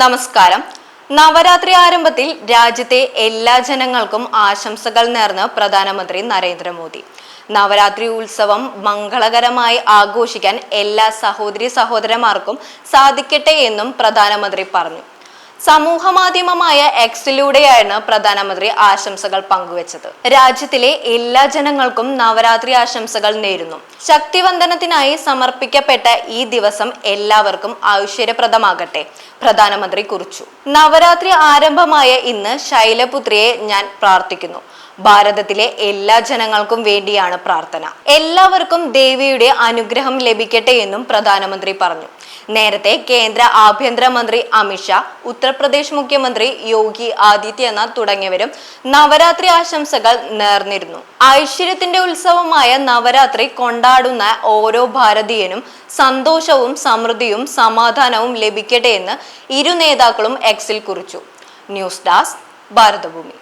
നമസ്കാരം. നവരാത്രി ആരംഭത്തിൽ രാജ്യത്തെ എല്ലാ ജനങ്ങൾക്കും ആശംസകൾ നേർന്ന് പ്രധാനമന്ത്രി നരേന്ദ്രമോദി. നവരാത്രി ഉത്സവം മംഗളകരമായി ആഘോഷിക്കാൻ എല്ലാ സഹോദരി സഹോദരന്മാർക്കും സാധിക്കട്ടെ എന്നും പ്രധാനമന്ത്രി പറഞ്ഞു. സമൂഹ മാധ്യമമായ എക്സിലൂടെയാണ് പ്രധാനമന്ത്രി ആശംസകൾ പങ്കുവച്ചത്. രാജ്യത്തിലെ എല്ലാ ജനങ്ങൾക്കും നവരാത്രി ആശംസകൾ നേരുന്നു. ശക്തിവന്ദനത്തിനായി സമർപ്പിക്കപ്പെട്ട ഈ ദിവസം എല്ലാവർക്കും ഐശ്വര്യപ്രദമാകട്ടെ പ്രധാനമന്ത്രി കുറിച്ചു. നവരാത്രി ആരംഭമായ ഇന്ന് ശൈലപുത്രിയെ ഞാൻ പ്രാർത്ഥിക്കുന്നു. ഭാരതത്തിലെ എല്ലാ ജനങ്ങൾക്കും വേണ്ടിയാണ് പ്രാർത്ഥന. എല്ലാവർക്കും ദേവിയുടെ അനുഗ്രഹം ലഭിക്കട്ടെ എന്നും പ്രധാനമന്ത്രി പറഞ്ഞു. നേരത്തെ കേന്ദ്ര ആഭ്യന്തരമന്ത്രി അമിത്ഷാ ഉത്തർപ്രദേശ് മുഖ്യമന്ത്രി യോഗി ആദിത്യനാഥ് തുടങ്ങിയവരും നവരാത്രി ആശംസകൾ നേർന്നിരുന്നു. ഐശ്വര്യത്തിന്റെ ഉത്സവമായ നവരാത്രി കൊണ്ടാടുന്ന ഓരോ ഭാരതീയനും സന്തോഷവും സമൃദ്ധിയും സമാധാനവും ലഭിക്കട്ടെ എന്ന് ഇരു നേതാക്കളും എക്സിൽ കുറിച്ചു. News desk Bharatabhoomi.